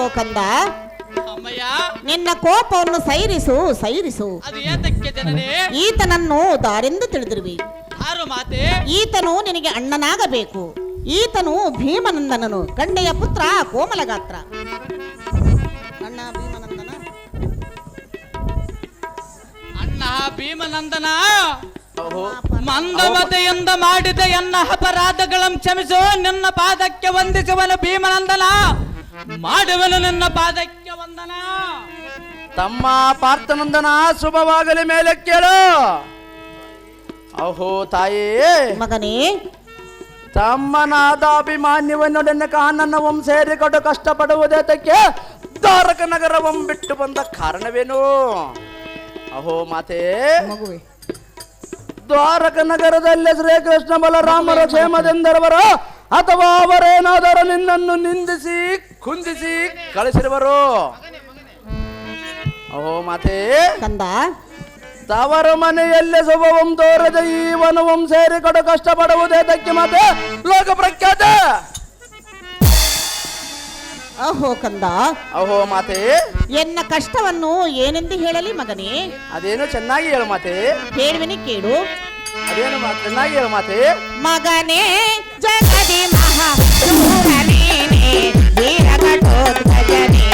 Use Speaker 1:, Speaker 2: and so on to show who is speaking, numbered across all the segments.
Speaker 1: ಓಹೋ ಕಂದ. ನಿನ್ನ ಕೋಪವನ್ನು ಸೈರಿಸು ಸೈರಿಸು. ಈತನನ್ನು ದಾರೆಂದು ತಿಳಿದಿರುವಿ. ಈತನು ನಿನಗೆ ಅಣ್ಣನಾಗಬೇಕು. ಈತನು ಭೀಮನಂದನನು. ಗಂಡೆಯ ಪುತ್ರ ಕೋಮಲಗಾತ್ರ. ಅಣ್ಣ ಭೀಮನಂದನ?
Speaker 2: ಅಣ್ಣ ಭೀಮನಂದನ? ಮಂದಮತೆಯಿಂದ ಮಾಡಿದ ಎನ್ನ ಅಪರಾಧಗಳನ್ನು ಕ್ಷಮಿಸು. ನಿನ್ನ ಪಾದಕ್ಕೆ ವಂದಿಸುವನು ಭೀಮನಂದನ. ಮಾಡುವನು ನನ್ನ ಪಾದಕ್ಕೆ ವಂದನ.
Speaker 3: ತಮ್ಮ ಪಾರ್ಥನಂದನ ಶುಭವಾಗಲಿ ಮೇಲೆ ಕೇಳು. ಅಹೋ ತಾಯಿ.
Speaker 1: ಮಗನೇ.
Speaker 3: ತಮ್ಮನಾದ ಅಭಿಮಾನ್ಯವನ್ನು ನನ್ನ ಕಾನನವಂ ಸೇರಿಕೊಂಡು ಕಷ್ಟಪಡುವುದೇತಕ್ಕೆ ದ್ವಾರಕ ನಗರವಂ ಬಿಟ್ಟು ಬಂದ ಕಾರಣವೇನು? ಅಹೋ ಮಾತೆ.
Speaker 1: ಮಗುವೆ.
Speaker 3: ದ್ವಾರಕ ನಗರದಲ್ಲಿ ಶ್ರೀಕೃಷ್ಣ ಬಲರಾಮರ ಕ್ಷೇಮದೆಂದರವರ ಅಥವಾ ಅವರೇನಾದರೂ ನಿನ್ನನ್ನು ನಿಂದಿಸಿ ಕುಂದಿಸಿ ಕಳಿಸಿರುವರು. ಓ ಮಾತೆ.
Speaker 1: ಕಂದ.
Speaker 3: ತವರ ಮನೆಯಲ್ಲಿ ಸುಭವಂ ತೋರದ ಈ ವನವಂ ಕಷ್ಟಪಡುವದೆ ತಕ್ಕೆ ಮಾತೆ. ಲೋಕ ಪ್ರಖ್ಯಾತ.
Speaker 1: ಅಹೋ ಕಂದ.
Speaker 3: ಅಹೋ ಮಾತೆ.
Speaker 1: ಎನ್ನ ಕಷ್ಟವನ್ನು ಏನೆಂದು ಹೇಳಲಿ ಮಗನೇ?
Speaker 3: ಅದೇನು ಚೆನ್ನಾಗಿ ಹೇಳು ಮಾತೆ.
Speaker 1: ಹೇಳುವಿನಿ ಕೇಳು.
Speaker 3: ಅದೇನು ಮಾ- ಚೆನ್ನಾಗಿ ಹೇಳು ಮಾತೆ.
Speaker 1: ಮಗನೇ ಜಗದಿ ಮಹಾ ಶೂರನೇನೆ ವೀರಘಟೋತ್ಕಜನೇ ಮಗನೇ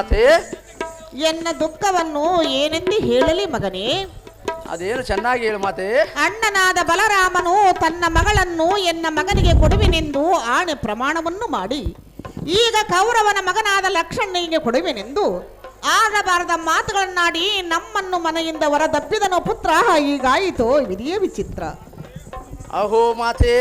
Speaker 3: ಮಾತೆ?
Speaker 1: ಎನ್ನ ದುಃಖವನ್ನು ಏನೆಂದು ಹೇಳಲಿ ಮಗನೇ?
Speaker 3: ಅದೇನು ಚೆನ್ನಾಗಿ ಹೇಳು ಮಾತೆ?
Speaker 1: ಅಣ್ಣನಾದ ಬಲರಾಮನು ತನ್ನ ಮಗಳನ್ನು ಎನ್ನ ಮಗನಿಗೆ ಕೊಡುವೆನೆಂದು ಆಣೆ ಪ್ರಮಾಣವನ್ನು ಮಾಡಿ. ಈಗ ಕೌರವನ ಮಗನಾದ ಲಕ್ಷ್ಮಣನಿಗೆ ಕೊಡುವೆನೆಂದು. ಆಡಬಾರದ ಮಾತುಗಳನ್ನಾಡಿ ನಮ್ಮನ್ನು ಮನೆಯಿಂದ ಹೊರದಪ್ಪಿದನು ಪುತ್ರ. ಈಗಾಯಿತು ವಿಧಿಯೇ ವಿಚಿತ್ರ.
Speaker 3: ಅಹೋ ಮಾತೆ!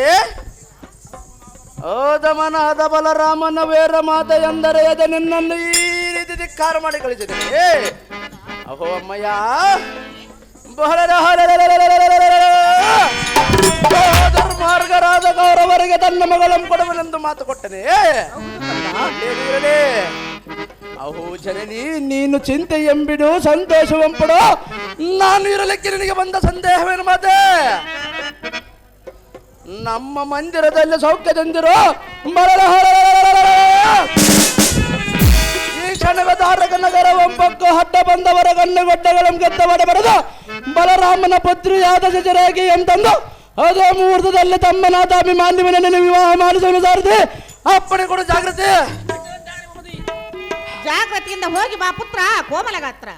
Speaker 3: ಓದಮನಾದ ಬಲರಾಮನ ವೇರ ಮಾತ ಎಂದರೆ ಅದ ನಿನ್ನನ್ನು ಈ ರೀತಿ ಧಿಕ್ಕಾರ ಮಾಡಿ ಕಳಿಸಿದೆ. ಅಹೋ ಅಮ್ಮಯ್ಯ! ಬಹಳ ಗೌರವರಿಗೆ ತನ್ನ ಮಗಳನ್ನು ಕೊಡುವನೆಂದು ಮಾತು ಕೊಟ್ಟನೆ. ಅಹೋ ಜನನಿ, ನೀನು ಚಿಂತೆ ಎಂಬಿಡು, ಸಂತೋಷವೆಂಪಡು. ನಾನು ಇರಲಿಕ್ಕೆ ನಿನಗೆ ಬಂದ ಸಂದೇಹವೇನು ಮಾತೆ? ನಮ್ಮ ಮಂದಿರದಲ್ಲಿ ಸೌಖ್ಯದಿಂದಿರು ಮರಳ ಈ ಕ್ಷಣದ ನಗರ ಒಂಬಕ್ಕು ಹಡ್ಡ ಬಂದವರ ಗಣ್ಣುಗೊಡ್ಡಗಳನ್ನು ಗೆದ್ದವಡ ಬರೆದು ಬಲರಾಮನ ಪುತ್ರಿಯಾದ ಸಜರಾಗಿ ಎಂತಂದು ಅದೇ ಮುಹೂರ್ತದಲ್ಲಿ ತಮ್ಮನಾದ ಅಭಿಮಾನ್ಯವನನ್ನು ವಿವಾಹ ಮಾಡಿಸಲು ಸಾರದೆ ಅಪ್ಪಣೆ ಕೊಡು ಜಾಗೃತಿ
Speaker 1: ಜಾಗೃತಿಯಿಂದ ಹೋಗಿ ಬಾ ಪುತ್ರ ಕೋಮಲಗಾತ್ರ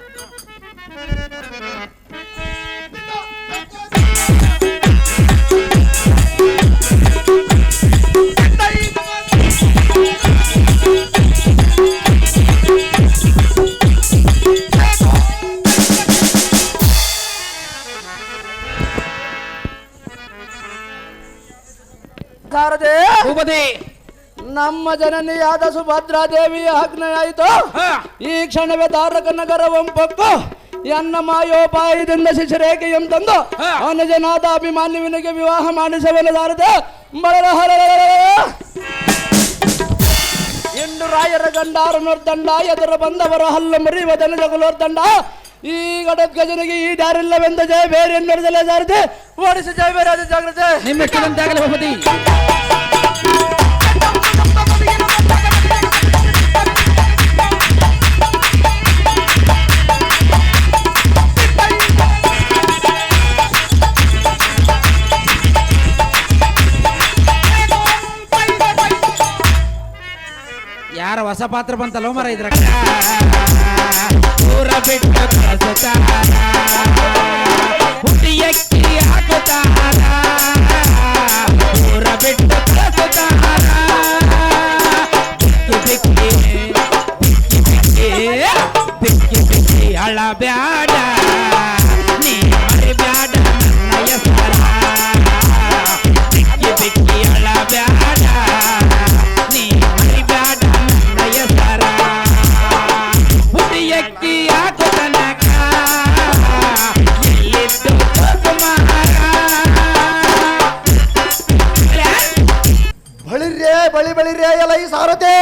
Speaker 1: ಸುಧಾರದೆ ಭೂಪತಿ.
Speaker 3: ನಮ್ಮ ಜನನಿಯಾದ ಸುಭದ್ರಾದೇವಿಯ ಆಜ್ಞೆಯಾಯಿತು. ಈ ಕ್ಷಣವೇ ಧಾರಕ ನಗರ ಎನ್ನ ಮಾಯೋಪಾಯದಿಂದ ಶಿಶಿರೇಖೆ ಎಂತಂದು. ಅನುಜನಾದ ಅಭಿಮಾನ್ಯುವಿನಿಗೆ ವಿವಾಹ ಮಾಡಿಸಬಲ್ಲದಾರದೆ ಇಂದು ರಾಯರ ಗಂಡ ಅರುಣೋರ್ ದಂಡ ಎದುರು ಬಂದವರ ಹಲ್ಲು ಮುರಿಯುವ ದನಜಗುಲೋರ್ ದಂಡ ಈ ಗಡೋತ್ಕಜನಿಗೆ ಈ ದಾರಿಲ್ಲವೆಂದ ಜಯ ಬೇರೆ ನಡೆದಲೇ ಸಾರದೆ ಓಡಿಸಿ ಜಯ ಬೇರೆ ಜಾಗ್ರತೆ.
Speaker 2: ನಿಮ್ಮ ಎಷ್ಟು ಗಂಟೆ ಯಾರ ಹೊಸ ಪಾತ್ರ ಬಂತಲ್ಲ ಮರ ಇದ್ರ ಊರ ಬಿಟ್ಟು ಕಳಿಸುತ್ತಾರ ಹುಟ್ಟಿ ಎಕ್ಕಿ ಹಾಕುತ್ತಾರ ಊರ ಬಿಟ್ಟು ಕಳಿಸುತ್ತಾರ ಬಿಕ್ಕಿ ಬಿಕ್ಕಿ ಬಿಕ್ಕಿ ಬಿಕ್ಕಿ ಬಿಕ್ಕಿ ಅಳ ಬ್ಯಾಡ ಭಾರತೆ.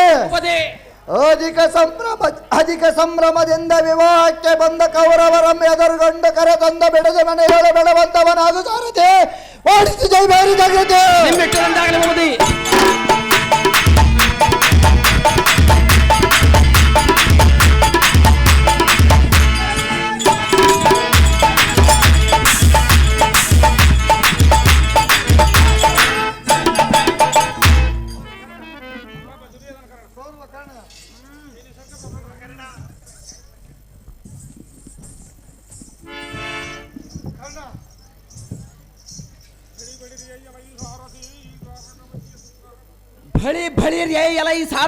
Speaker 4: ಅಧಿಕ ಸಂಭ್ರಮ ಅಧಿಕ ಸಂಭ್ರಮದಿಂದ ವಿವಾಹಕ್ಕೆ ಬಂದ ಕೌರವರ ಎದುರುಗೊಂಡು ಕರೆ ತಂದ ಬೆಳೆದ ಮನೆಗಳ ಬೆಳವಂತವನಾದ ಸಾರತೆ ಓಡಿಸಿ ಜೈ ಭಾರಿ ಜಾಗ್ರತೆ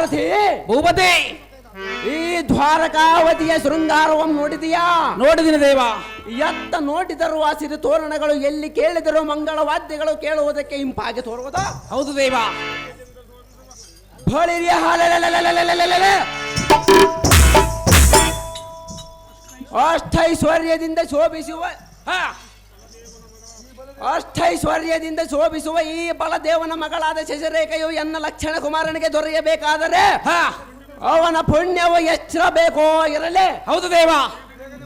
Speaker 3: ಸಾರಥಿ
Speaker 2: ಭೂಪತಿ.
Speaker 3: ಈ ದ್ವಾರಕಾವತಿಯ ಶೃಂಗಾರವನ್ನು ನೋಡಿದೀಯಾ?
Speaker 2: ನೋಡಿದಿನ ದೇವ.
Speaker 3: ಎತ್ತ ನೋಡಿದರೂ ಆ ಸಿರಿ ತೋರಣಗಳು ಎಲ್ಲಿ ಕೇಳಿದರೂ ಮಂಗಳ ವಾದ್ಯಗಳು ಕೇಳುವುದಕ್ಕೆ ಇಂಪಾಗಿ ತೋರುವುದ?
Speaker 2: ಹೌದು ದೇವ.
Speaker 3: ಬಳಿರಿಯ ಅಷ್ಟೈಶ್ವರ್ಯದಿಂದ ಶೋಭಿಸುವ ಅಷ್ಟೈಶ್ವರ್ಯದಿಂದ ಶೋಭಿಸುವ ಈ ಬಲದೇವನ ಮಗಳಾದ ಶಶಿರೇಖೆಯು ಎನ್ನ ಲಕ್ಷಣ ಕುಮಾರನಿಗೆ ದೊರೆಯಬೇಕಾದರೆ
Speaker 2: ಹಾ.
Speaker 3: ಅವನ ಪುಣ್ಯವು ಎಚ್ಚರಬೇಕೋ ಇರಲಿ.
Speaker 2: ಹೌದು ದೇವ.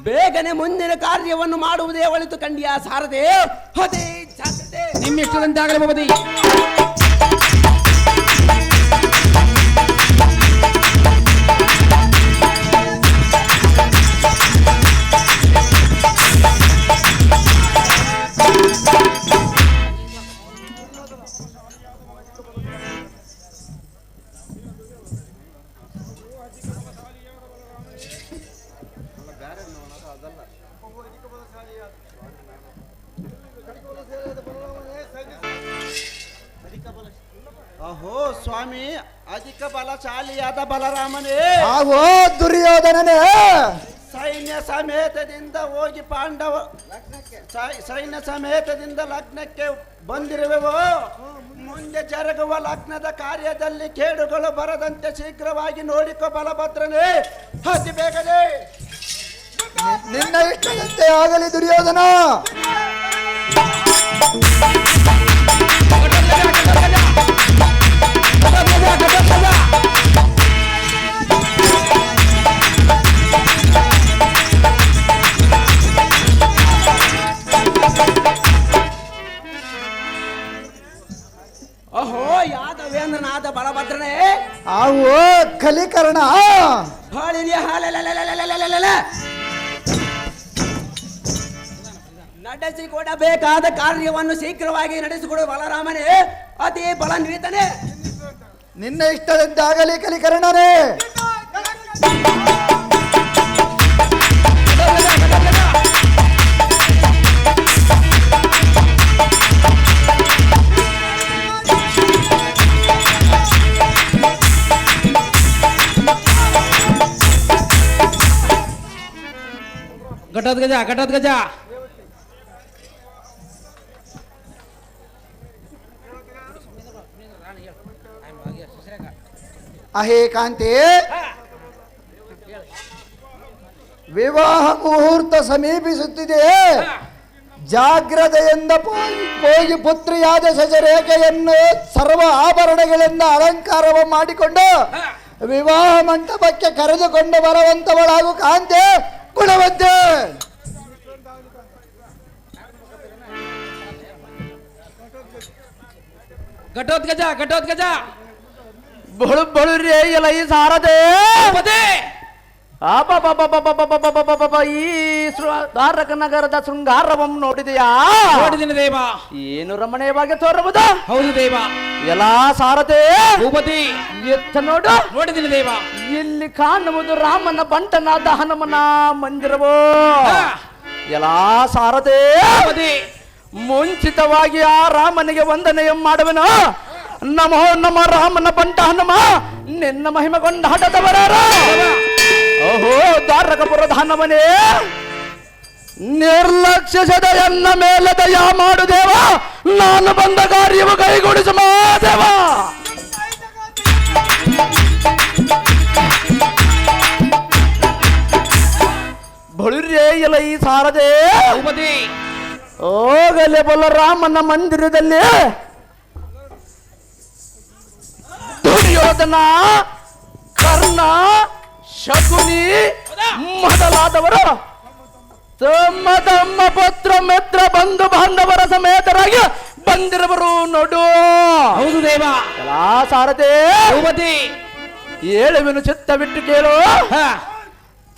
Speaker 3: ಬೇಗನೆ ಮುಂದಿನ ಕಾರ್ಯವನ್ನು ಮಾಡುವುದೇ ಒಳಿತು ಕಂಡಿಯ ಸಾರದೆ.
Speaker 2: ನಿಮ್ಮೆಷ್ಟದಂತಾಗಲಿ
Speaker 5: ಅಹೋ ಸ್ವಾಮಿ ಅಧಿಕ ಬಲಶಾಲಿಯಾದ ಬಲರಾಮನೇ.
Speaker 4: ಅಹೋ ದುರ್ಯೋಧನನೇ.
Speaker 5: ಸೈನ್ಯ ಸಮೇತದಿಂದ ಹೋಗಿ ಪಾಂಡವ ಸೈ- ಸೈನ್ಯ ಸಮೇತದಿಂದ ಲಗ್ನಕ್ಕೆ ಬಂದಿರುವೆವು? ಮುಂದೆ ಜರುಗುವ ಲಗ್ನದ ಕಾರ್ಯದಲ್ಲಿ ಕೇಡುಗಳು ಬರದಂತೆ ಶೀಘ್ರವಾಗಿ ನೋಡಿಕೊ ಬಲಭದ್ರನೇ. ಅತಿ ಬೇಗನೆ.
Speaker 4: ನಿನ್ನ ಇಷ್ಟದಂತೆ ಆಗಲಿ ದುರ್ಯೋಧನ.
Speaker 3: ಅಹೋ ಯಾದವೇಂದ್ರನಾದ ಬಲಭದ್ರನೇ.
Speaker 4: ಆವು ಕಲಿಕರ್ಣ.
Speaker 3: ಹಾಳಿಲಿಯ ಹಾಲಲಲಲಲಲಲಲಲ. ನಡೆಸಿಕೊಡಬೇಕಾದ ಕಾರ್ಯವನ್ನು ಶೀಘ್ರವಾಗಿ ನಡೆಸಿಕೊಡುವ ಬಲರಾಮನೇ. ಅತಿ ಬಲನ್ವಿತನೇ.
Speaker 4: ನಿನ್ನ ಇಷ್ಟದಂತೆ ಆಗಲಿ ಕಲಿಕರ್ಣನೇ
Speaker 2: ಘಟದ ಗಜ ಘಟದ ಗಜ
Speaker 4: ಅಹೇ ಕಾಂತಿ. ವಿವಾಹ ಮುಹೂರ್ತ ಸಮೀಪಿಸುತ್ತಿದೆ. ಜಾಗ್ರತೆಯಿಂದ ಹೋಗಿ ಪುತ್ರಿಯಾದ ಸಜರೇಖೆಯನ್ನು ಸರ್ವ ಆಭರಣಗಳಿಂದ ಅಲಂಕಾರವ ಮಾಡಿಕೊಂಡು ವಿವಾಹ ಮಂಟಪಕ್ಕೆ ಕರೆದುಕೊಂಡು ಬರುವಂತವಳಾಗು ಕಾಂತೆ. ಗುಣವಂತೆ.
Speaker 2: ಘಟೋತ್ಕಜ ಘಟೋತ್ಕಜ
Speaker 3: ಬಳು ಬಳು ರೇ ಎಲ ಈ ಸಾರದೆ ಈ ಧಾರಕ ನಗರದ ಶೃಂಗಾರವಂ ನೋಡಿದೆಯಾ
Speaker 2: ನೋಡಿದಿನ ದೇವ
Speaker 3: ಏನು ರಮಣೀಯವಾಗಿ ತೋರಬಹುದು
Speaker 2: ಹೌದು ದೇವ
Speaker 3: ಎಲ್ಲಾ ಸಾರದೆ
Speaker 2: ಭೂಪತಿ
Speaker 3: ಎತ್ತ ನೋಡು
Speaker 2: ನೋಡಿದಿನ ದೇವ
Speaker 3: ಇಲ್ಲಿ ಕಾಣುವುದು ರಾಮನ ಬಂಟನಾದ ಹನುಮನ ಮಂದಿರವೋ ಎಲ್ಲಾ ಸಾರದೆ ಮುಂಚಿತವಾಗಿ ಆ ರಾಮನಿಗೆ ವಂದನೆಯ ಮಾಡುವನು ನಮೋ ನಮ ರಾಮನ ಬಂಟ ಹನುಮ ನಿನ್ನ ಮಹಿಮಗೊಂಡ ಹಠದವರಾರ ಓಹೋ ದ್ವಾರಕಪುರದ ಹನುಮನೇ ನಿರ್ಲಕ್ಷಿಸದ ಎನ್ನ ಮೇಲೆ ದಯ ಮಾಡು ದೇವ. ನಾನು ಬಂದ ಕಾರ್ಯವು ಕೈಗೂಡಿಸ ದೇವ ಬಳುರೇ ಇಲ್ಲ ಈ ಸಾರದೆ ಹೋಗಲೆ ಬಲ ರಾಮನ ಮಂದಿರದಲ್ಲಿ. ದುರ್ಯೋಧನ ಕರ್ಣ ಶಕುನಿ ಮೊದಲಾದವರು. ತಮ್ಮ ತಮ್ಮ ಪುತ್ರ ಮಿತ್ರ ಬಂಧು ಬಾಂಧವರ ಸಮೇತರಾಗಿ ಬಂದಿರುವರು ನೋಡು.
Speaker 2: ಹೌದು ದೇವ.
Speaker 3: ಎಲ್ಲಾ ಸಾರದೆ
Speaker 2: ಭೂಪತಿ.
Speaker 3: ಏಳುವೆನು ಚಿತ್ತ ಬಿಟ್ಟು ಕೇಳು.
Speaker 2: ಹಾ.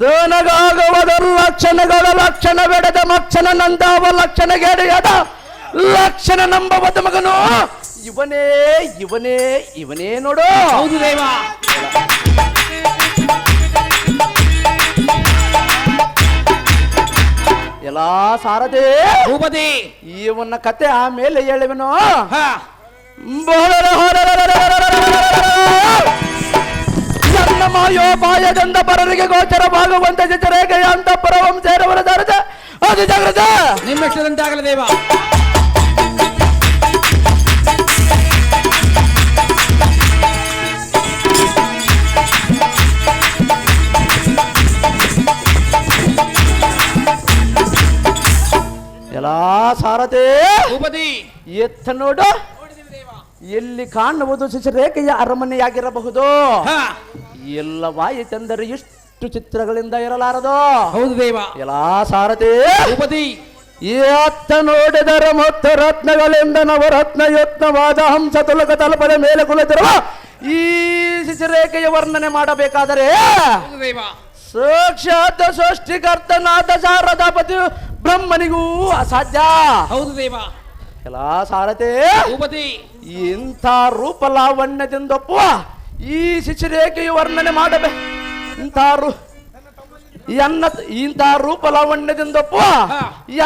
Speaker 3: ತನಗಾಗುವದ ಲಕ್ಷಣಗಳ ಲಕ್ಷಣ ಬೆಳೆದ ಮಕ್ಷಣ ನಂದಾವ ಲಕ್ಷಣ ಗೆಡೆಯದ ಲಕ್ಷಣ ನಂಬವದ ಮಗನು. ಇವನೇ ಇವನೇ ಇವನೇ ನೋಡು.
Speaker 2: ಹೌದು ದೇವ.
Speaker 3: ಎಲ್ಲಾ ಸಾರದೆ.
Speaker 2: ಭೂಪತಿ.
Speaker 3: ಇವನ ಕತೆ ಆಮೇಲೆ ಹೇಳುವೆನು.
Speaker 2: ಹಾ.
Speaker 3: ನನ್ನ ಮಾಯೋಪಾಯದಿಂದ ಪರರಿಗೆ ಗೋಚರವಾಗುವಂತೆ ಜಚರೇಖೆಯ ಅಂತ ಪರವಂ ಸೇರವರ ದರದ ಅದು ಜಾಗ್ರತೆ
Speaker 2: ನಿಮ್ಮ ದೇವ
Speaker 3: ಎಲ್ಲಾ ಸಾರದೆ
Speaker 2: ಭೂಪತಿ.
Speaker 3: ಎತ್ತ ನೋಡು. ಎಲ್ಲಿ ಕಾಣುವುದು ಶಿಶುರೇಖೆಯ ಅರಮನೆಯಾಗಿರಬಹುದು. ಎಲ್ಲವಾಯಿತೆಂದರೆ ಇಷ್ಟು ಚಿತ್ರಗಳಿಂದ ಇರಲಾರದು.
Speaker 2: ಹೌದು ದೇವ.
Speaker 3: ಎಲ್ಲಾ ಸಾರಥಿ
Speaker 2: ಭೂಪತಿ.
Speaker 3: ಎತ್ತ ನೋಡಿದರೆ ಮತ್ತು ರತ್ನಗಳಿಂದ ನವರತ್ನ ಯತ್ನವಾದ ಹಂಸ ತುಲಕ ತಲುಪದ ಮೇಲೆ ಕುಳಿತಿರುವ ಈ ಶಿಶುರೇಖೆಯ ವರ್ಣನೆ ಮಾಡಬೇಕಾದರೆ ಸಾಕ್ಷಾತ್ ಸೃಷ್ಟಿಕರ್ತನಾದ ಶಾರದಾಪತಿ ಬ್ರಹ್ಮನಿಗೂ ಅಸಾಧ್ಯ.
Speaker 2: ಹೌದು ದೇವ.
Speaker 3: ಎಲ್ಲ ಸಾರತೆ
Speaker 2: ಭೂಪತಿ.
Speaker 3: ಇಂಥ ರೂಪ ಲಾವಣ್ಯದಿಂದೊಪ್ಪುವ ಈ ಶಿಶುರೇಖೆಯು ವರ್ಣನೆ ಮಾಡಬೇ. ಇಂಥ ರೂ ಎನ್ನ ಇಂಥ ರೂಪ ಲಾವಣ್ಯದಿಂದೊಪ್ಪುವ.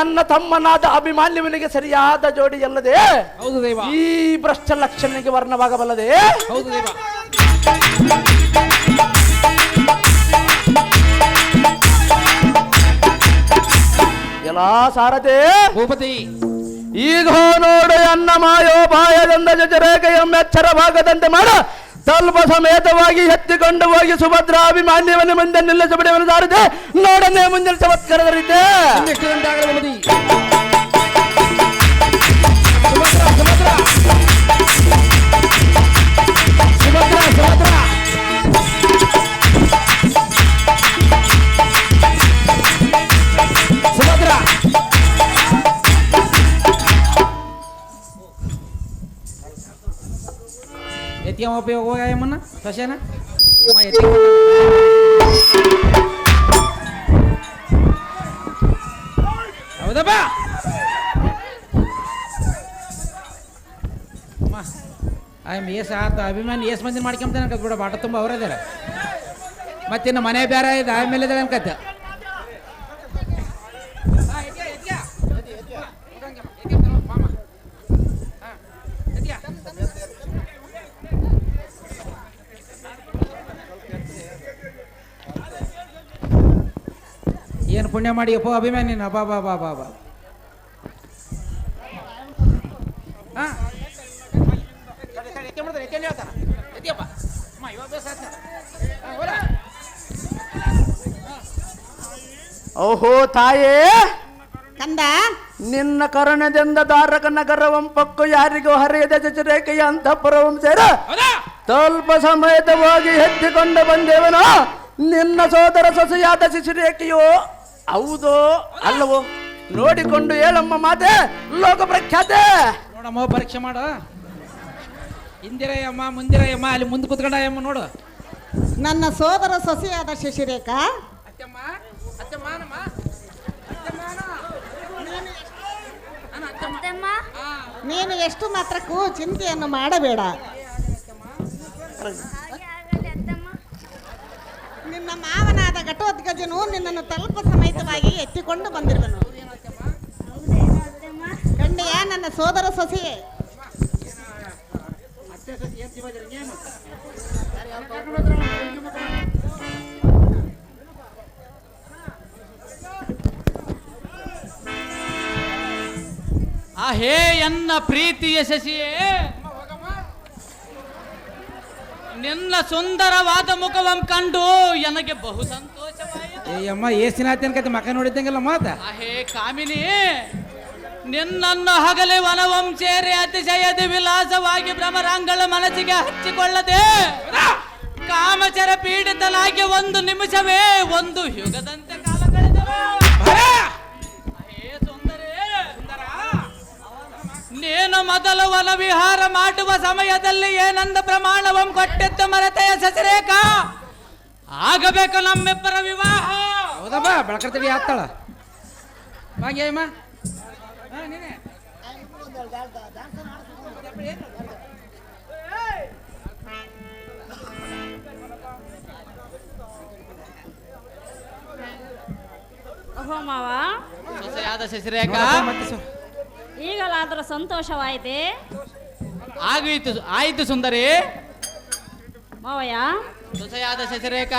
Speaker 3: ಎನ್ನ ತಮ್ಮನಾದ ಅಭಿಮಾನ್ಯವನಿಗೆ ಸರಿಯಾದ ಜೋಡಿ ಅಲ್ಲದೆ
Speaker 2: ಹೌದು ದೇವ.
Speaker 3: ಈ ಭ್ರಷ್ಟ ಲಕ್ಷಣಿಗೆ ವರ್ಣವಾಗಬಲ್ಲದೆ.
Speaker 2: ಹೌದು ದೇವ.
Speaker 3: ಜಲಾಸಾರತೆ
Speaker 2: ಭೂಪತಿ.
Speaker 3: ಈಗ ನೋಡು ಅನ್ನ ಮಾಯೋ ಬಾಯದಂದ ಮೆಚ್ಚರ ಭಾಗದಂತೆ ಮಾಡ. ಸ್ವಲ್ಪ ಸಮೇತವಾಗಿ ಎತ್ತಿಕೊಂಡು ಹೋಗಿ ಸುಭದ್ರಾಭಿಮಾನ್ಯವನ್ನ ಮುಂದೆ ನಿಲ್ಲಿಸಬಿಡವನು ಸಾರದೆ ನೋಡನೆ ಮುಂದಿನ ಸಮತ್ಕಾರದ ರೀತಿ.
Speaker 2: ఇంకేం ఉపయోగం ఏమన్నా ససేనా ಹೌದಪ್ಪ ಆಯ್ಮ್ ಎಸ್ ಆತ ಅಭಿಮಾನಿ ಏಸ್ ಮಂದಿನ ಮಾಡ್ಕೊಂಬ ಬಿಡ ಬಾಟ ತುಂಬ ಅವರದಾರ ಮತ್ತಿನ್ನು ಮನೆ ಬೇರೆ ಇದು ಆಮೇಲೆ ಅನ್ಕತ್ತೆ ಪುಣ್ಯ ಮಾಡಿ ಅಪ್ಪ ಅಭಿಮಾನಿನ ಬಾ ಬಾ ಬಾ ಬಾ ಬಾ.
Speaker 3: ಓಹೋ ತಾಯೇ
Speaker 1: ಕಂದ
Speaker 3: ನಿನ್ನ ಕರುಣದಿಂದ ದಾರಕನ ಗರವಂಪಕ್ಕು ಯಾರಿಗೂ ಹರಿಯದ ಅಂತ ಅಂತಃಪುರವಂ ಸೇರ ಸ್ವಲ್ಪ ಸಮಯದವಾಗಿ ಹೆಚ್ಚಿಕೊಂಡು ಬಂದೇವನು ನಿನ್ನ ಸೋದರ ಸೊಸೆಯಾದ ಶಿಶುರೇಖೆಯು? ಹೌದೋ ಅಲ್ಲವೋ? ನೋಡಿಕೊಂಡು ಹೇಳಮ್ಮ ಮಾತೆ ಲೋಕ ಪ್ರಖ್ಯಾತೆ
Speaker 2: ನೋಡಮ್ಮ ಪರೀಕ್ಷೆ ಮಾಡು. ಹಿಂದಿರಯ್ಯಮ್ಮ ಮುಂದಿರಯ್ಯಮ್ಮ ಅಲ್ಲಿ ಮುಂದೆ ಕುತ್ಕೊಂಡಯ್ಯಮ್ಮ ನೋಡು.
Speaker 1: ನನ್ನ ಸೋದರ ಸೊಸೆಯಾದ ಶಶಿರೇಖಾ.
Speaker 2: ನೀನು
Speaker 1: ಎಷ್ಟು ಮಾತ್ರಕ್ಕೂ ಚಿಂತೆಯನ್ನು ಮಾಡಬೇಡ. ನಿನ್ನ ಮಾವನಾದ ಘಟೋದ್ಗಜನು ನಿನ್ನನ್ನು ತಲುಪ ಸಮೇತವಾಗಿ ಎತ್ತಿಕೊಂಡು ಬಂದಿರುವನು. ಕಂಡೆಯ ನನ್ನ ಸೋದರ ಸೊಸೆಯೇ.
Speaker 6: ಅಹೇ ಎನ್ನ ಪ್ರೀತಿಯ ಶಶಿಯೇ ನಿನ್ನ ಸುಂದರವಾದ ಮುಖವಂ ಕಂಡು ನನಗೆ ಬಹು ಸಂತೋಷವಾಯಿತು.
Speaker 2: ಏ ಅಮ್ಮ ಏಸಿನ ಕತೆ ಮಕ್ಕ ನೋಡಿದ್ದಂಗೆಲ್ಲ ಮಾತ?
Speaker 6: ಹೇ ಕಾಮಿನಿ ನಿನ್ನನ್ನು ಹಗಲೆ ವನವಂ ಸೇರಿ ಅತಿಶಯದ ವಿಲಾಸವಾಗಿ ಭ್ರಮರಾಂಗಳ ಮನಸ್ಸಿಗೆ ಹಚ್ಚಿಕೊಳ್ಳದೆ ಕಾಮಚರ ಪೀಡಿತನಾಗಿ ಒಂದು ನಿಮಿಷವೇ ಒಂದು ಯುಗದಂತೆ ನೀನು ಮೊದಲು ವನ ವಿಹಾರ ಮಾಡುವ ಸಮಯದಲ್ಲಿ ಏನಂದ ಪ್ರಮಾಣವಂ ಕೊಟ್ಟಿತ್ತು ಮರತೆಯ ಸಸರೇಖ ಆಗಬೇಕು ನಮ್ಮಿಬ್ಬರ ವಿವಾಹ.
Speaker 2: ಹೌದಮ್ಮ ಹಾ ನೀನೆ.
Speaker 7: ಓಹೋ ಮಾವ.
Speaker 6: ಸೊಸೆಯಾದ ಶಶಿರೇಖ
Speaker 2: ನೋಡಪ್ಪ, ಮತ್ತೆ ಸು-
Speaker 7: ಈಗಲಾದರೂ ಸಂತೋಷವಾಯಿತೆ?
Speaker 6: ಆಗೋಯ್ತು ಆಯಿತು ಸುಂದರಿ.
Speaker 7: ಮಾವಯ್ಯ?
Speaker 6: ಸೊಸೆಯಾದ ಶಶಿರೇಖ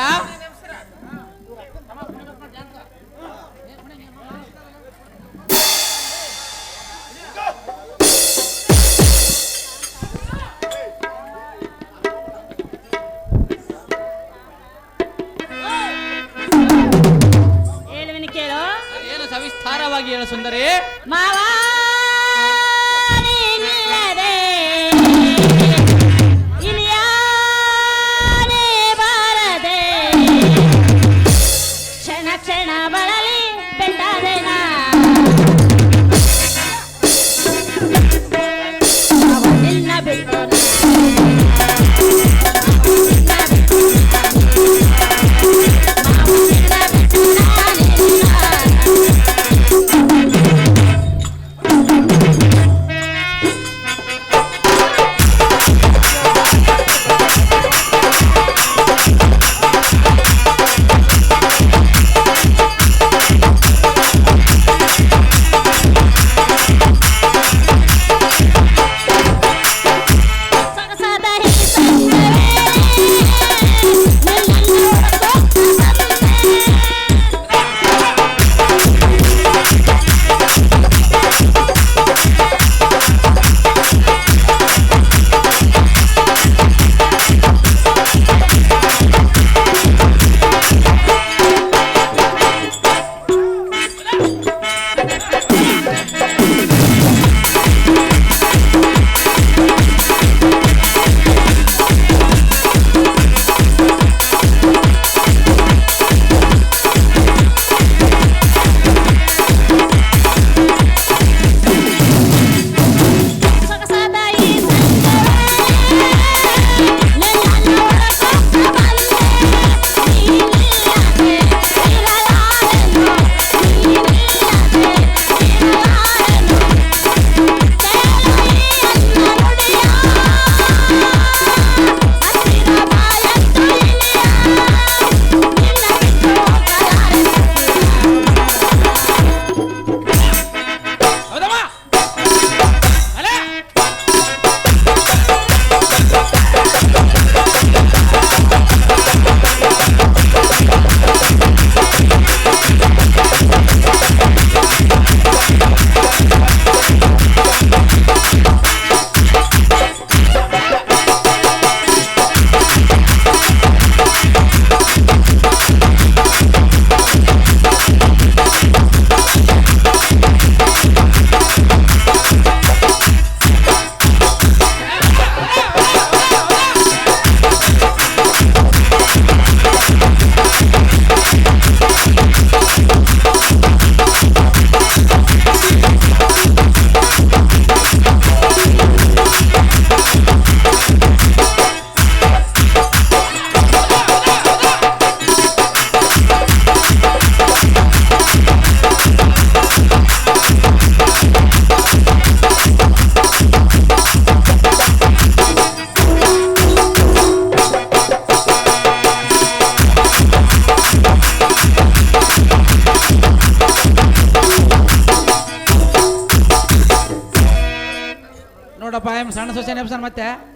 Speaker 7: ನನ್ನ
Speaker 2: ಸೊಸೆ ನೆಪ್ಸನ್ ಮತ್ತೆ.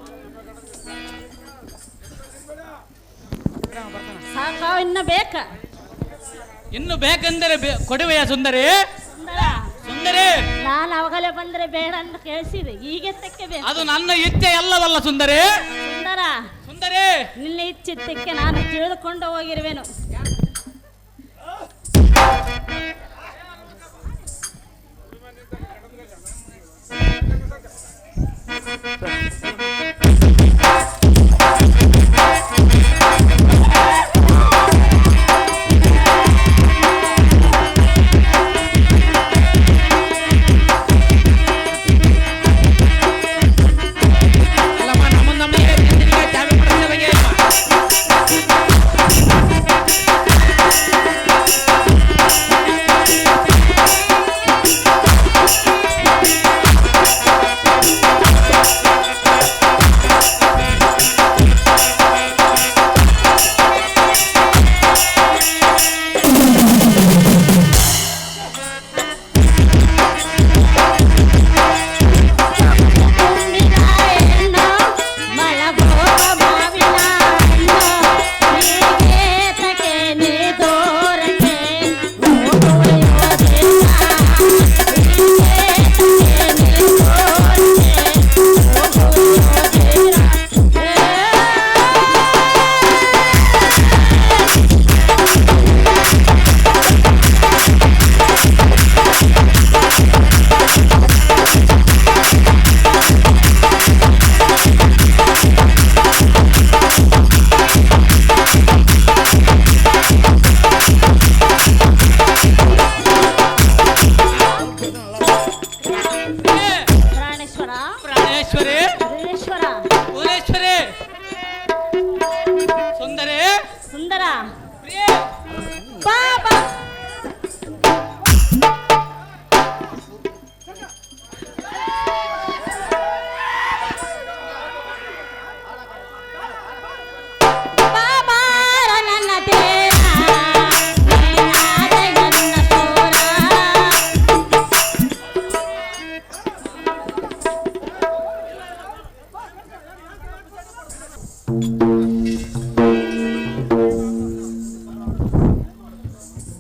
Speaker 7: ಸಾಕ ಇನ್ನು ಬೇಕ?
Speaker 6: ಇನ್ನು ಬೇಕಂದ್ರೆ ಬೇ- ಕೊಡುವೆಯ ಸುಂದರಿ.
Speaker 7: ಸುಂದರ?
Speaker 6: ಸುಂದರಿ.
Speaker 7: ನಾನು ಅವಾಗಲೇ ಬಂದ್ರೆ ಬೇಡ ಅಂತ ಕೇಳಿಸಿದೆ. ಈಗ ಬೇಕು?
Speaker 6: ಅದು ನನ್ನ ಇಚ್ಛೆ ಅಲ್ಲವಲ್ಲ ಸುಂದರಿ.
Speaker 7: ಸುಂದರ?
Speaker 6: ಸುಂದರಿ.
Speaker 7: ನಿನ್ನ ಇಚ್ಚಿತ್ತಕ್ಕೆ ನಾನು ತಿಳಿದುಕೊಂಡು ಹೋಗಿರುವೆನು. Thanks.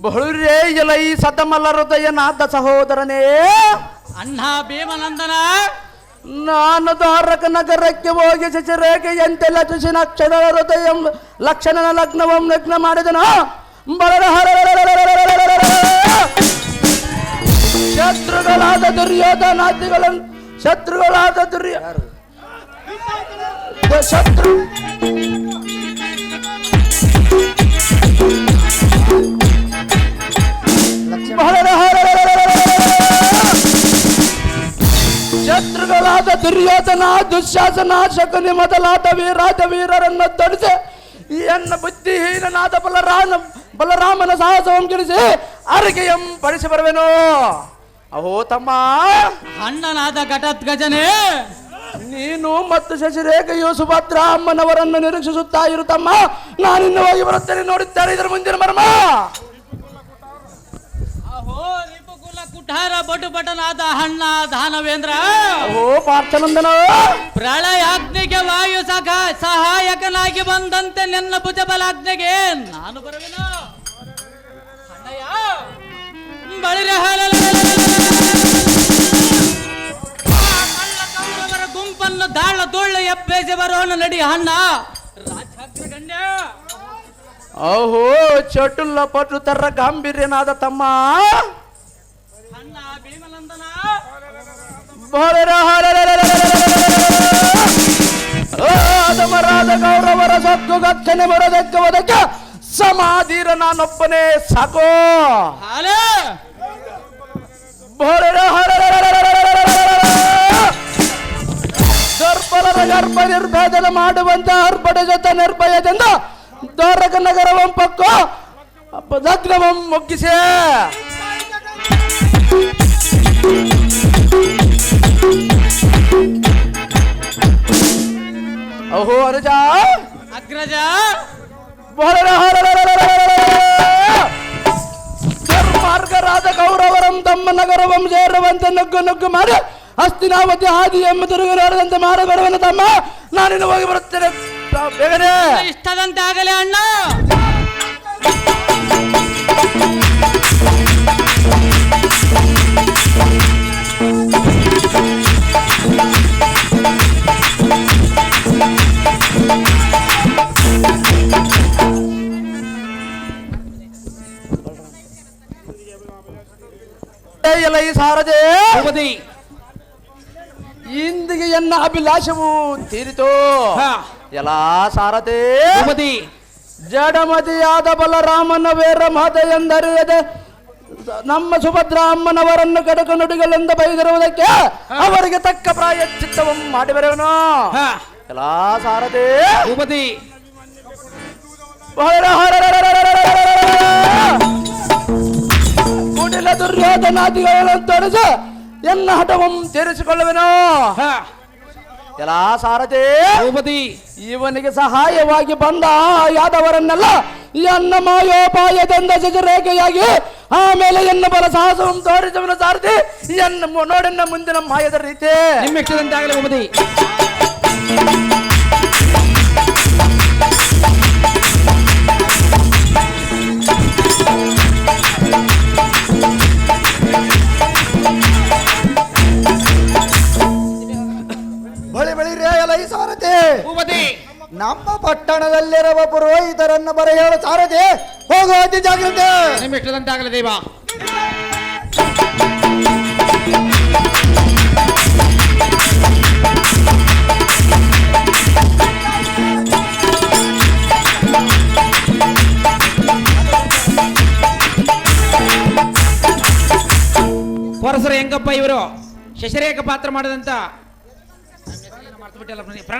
Speaker 3: ಬಹುರೇ ಎಲೈ ಸದಮಲ ಹೃದಯನಾದ ಸಹೋದರನೇ.
Speaker 6: ಅಣ್ಣ ಭೀಮನಂದನ.
Speaker 3: ನಾನು ದ್ವಾರಕ ನಗರಕ್ಕೆ ಹೋಗಿ ಶಶಿರೇಖೆಯಂತೆ ಲಕ್ಷಣ ಅಕ್ಷರ ಹೃದಯ ಲಕ್ಷಣನ ಲಗ್ನವಂ ಲಗ್ನ ಮಾಡಿದನು. ಶತ್ರುಗಳಾದ ದುರ್ಯೋಧನಾದಿಗಳನ್ನು ಶತ್ರುಗಳಾದ ದುರ್ಯ ಶತ್ರು ಶತ್ರುಗಳಾದ ದುರ್ಯೋಧನ ದುಶ್ಯಾಸನ ಶಕುನಿ ಮೊದಲಾದ ವೀರಾದ ವೀರರನ್ನು ತಡಿಸಿ ಎನ್ನ ಬುದ್ಧಿಹೀನನಾದ ಬಲರಾಮ ಬಲರಾಮನ ಸಾಹಸವನ್ನು ಗೆಳಿಸಿ ಅರಿಕೆಯಂ ಪಡಿಸಿ ಬರುವೆನು ಅಹೋ ತಮ್ಮ.
Speaker 6: ಅಣ್ಣನಾದ ಗಜನೇ.
Speaker 3: ನೀನು ಮತ್ತು ಶಶಿರೇಖೆಯು ಸುಭದ್ರ ಅಮ್ಮನವರನ್ನು ನಿರೀಕ್ಷಿಸುತ್ತಾ ಇರು ತಮ್ಮ. ನಾನಿನ್ನು ಹೋಗಿ ಬರುತ್ತೇನೆ ನೋಡುತ್ತಾರೆ ಇದರ ಮುಂದಿನ ಮರ್ಮ.
Speaker 6: ರಿಪುಕುಲ ಬಟು ಬಟನಾದ ಹಣ್ಣ ದಾನವೇಂದ್ರ.
Speaker 3: ಓ ಪಾರ್ಥನಂದನ.
Speaker 6: ಪ್ರಳಯಾಜ್ಞೆಗೆ ವಾಯು ಸಖ ಸಹಾಯಕನಾಗಿ ಬಂದಂತೆ ನಿನ್ನ ಭುಜಬಲಾಜ್ಞೆಗೆ ನಾನು ಬರುವೆನು. ಅಣ್ಣಯ್ಯ ಬಳಿರೆ ಕಳ್ಳಕೌರವರ ಗುಂಪನ್ನು ದಾಳ ದೊಳ್ಳು ಎಬ್ಬೇಸಿ ಬರೋಣ ನಡಿ ಅಣ್ಣ ರಾಜಾಗ್ರಗಣ್ಯ
Speaker 3: ಓಹೋ ಚಟುಲ್ಲ ಪಟು ತರ ಗಾಂಭೀರ್ಯನಾದ ತಮ್ಮ ಅದಮರಾದ ಗೌರವರ ಸತ್ತು ಗಚ್ಚನೆ ಬರೋದಕ್ಕೆ ಒದಕ್ಕೆ ಸಮಾಧಿರ ನಾನೊಬ್ಬನೇ ಸಾಕೋ
Speaker 6: ಹಾಲೆ
Speaker 3: ದುರ್ಬಲರ ಗರ್ಭ ನಿರ್ಭೇದನ ಮಾಡುವಂತ ಅರ್ಪಣ ಜೊತೆ ನಿರ್ಭಯದಿಂದ ದೋರಕ ನಗರ ಪಕ್ಕೋ ಲಗ್ನವಂ ಮುಗಿಸೆ ಅಹೋ ಅನುಜ!
Speaker 6: ಅಗ್ರಜ!
Speaker 3: ದುರ್ಮಾರ್ಗರಾದ ಕೌರವರಂ ತಮ್ಮ ನಗರವಂ ಸೇರುವಂತೆ ನುಗ್ಗು ನುಗ್ಗು ಮಾಡಿ ಹಸ್ತಿನಾವತಿ ಆದಿ ಎಂಬ ತಿರುಗಲಾರದಂತೆ ಮಾಡಬೇಡವನ ತಮ್ಮ ನಾನಿನ್ನು ಹೋಗಿ ಬರುತ್ತೇನೆ. ಬೇಗನೆ!
Speaker 6: ಇಷ್ಟದಂತೆ ಆಗಲೇ ಅಣ್ಣ!
Speaker 3: Thank ಎಲ್ಲ ಈ ಸಾರದೆ
Speaker 2: ಭೂಪತಿ
Speaker 3: ಇಂದಿಗೆ ಎನ್ನ ಅಭಿಲಾಷವು ತೀರಿತೋ. ಎಲ್ಲ ಸಾರದೆ
Speaker 2: ಭೂಪತಿ
Speaker 3: ಜಡಮತಿಯಾದ ಬಲರಾಮನ ವೇರ ಮಾತೆ ಎಂದರಿಯದೆ ನಮ್ಮ ಸುಭದ್ರ ಅಮ್ಮನವರನ್ನು ಕಡಕ ನುಡಿಗಳೆಂದು ಬೈದಿರುವುದಕ್ಕೆ ಅವರಿಗೆ ತಕ್ಕ ಪ್ರಾಯ ಚಿತ್ತವನ್ನು ಮಾಡಿ ಬರೆಯವನು ಎಲ್ಲ ಸಾರದೆ
Speaker 2: ಭೂಪತಿ
Speaker 3: ಕುಟಿಲ ದುರ್ಯೋಧನಾದಿಗಳನ್ನು ತೊಡಸ ಎನ್ನ ಹಠವನ್ನು ತೀರಿಸಿಕೊಳ್ಳುವೆನು? ಎಲ್ಲ ಸಾರಥಿ
Speaker 2: ಭೂಪತಿ.
Speaker 3: ಇವನಿಗೆ ಸಹಾಯವಾಗಿ ಬಂದ ಆ ಯಾದವರನ್ನೆಲ್ಲ ಎನ್ನ ಮಾಯೋಪಾಯದಿಂದ ಸಜರೇಖೆಯಾಗಿ ಆಮೇಲೆ ಎನ್ನ ಬಲ ಸಾಹಸವನ್ನು ತೋರಿಸುವನು ಸಾರಥಿ ಎನ್ನ ನೋಡಿನ ನೋಡೆನ್ನ ಮುಂದಿನ ಮಾಯದ ರೀತಿ.
Speaker 2: ನಿಮ್ಮ ಭೂಪತಿ.
Speaker 4: ಸಾರಥಿ ನಮ್ಮ ಪಟ್ಟಣದಲ್ಲಿರುವ ಪುರೋಹಿತರನ್ನು ಬರ ಹೇಳು ಸಾರಥಿ ಹೋಗು ಅತಿ ಜಾಗ್ರತೆ.
Speaker 2: ನಿಮ್ಮ ಇಷ್ಟದಂತೆ ಆಗಲಿ ದೇವ. ಪರಸರ ಹೆಂಗಪ್ಪ ಇವರು? ಶಶಿರೇಖ ಪಾತ್ರ ಮಾಡಿದಂತ?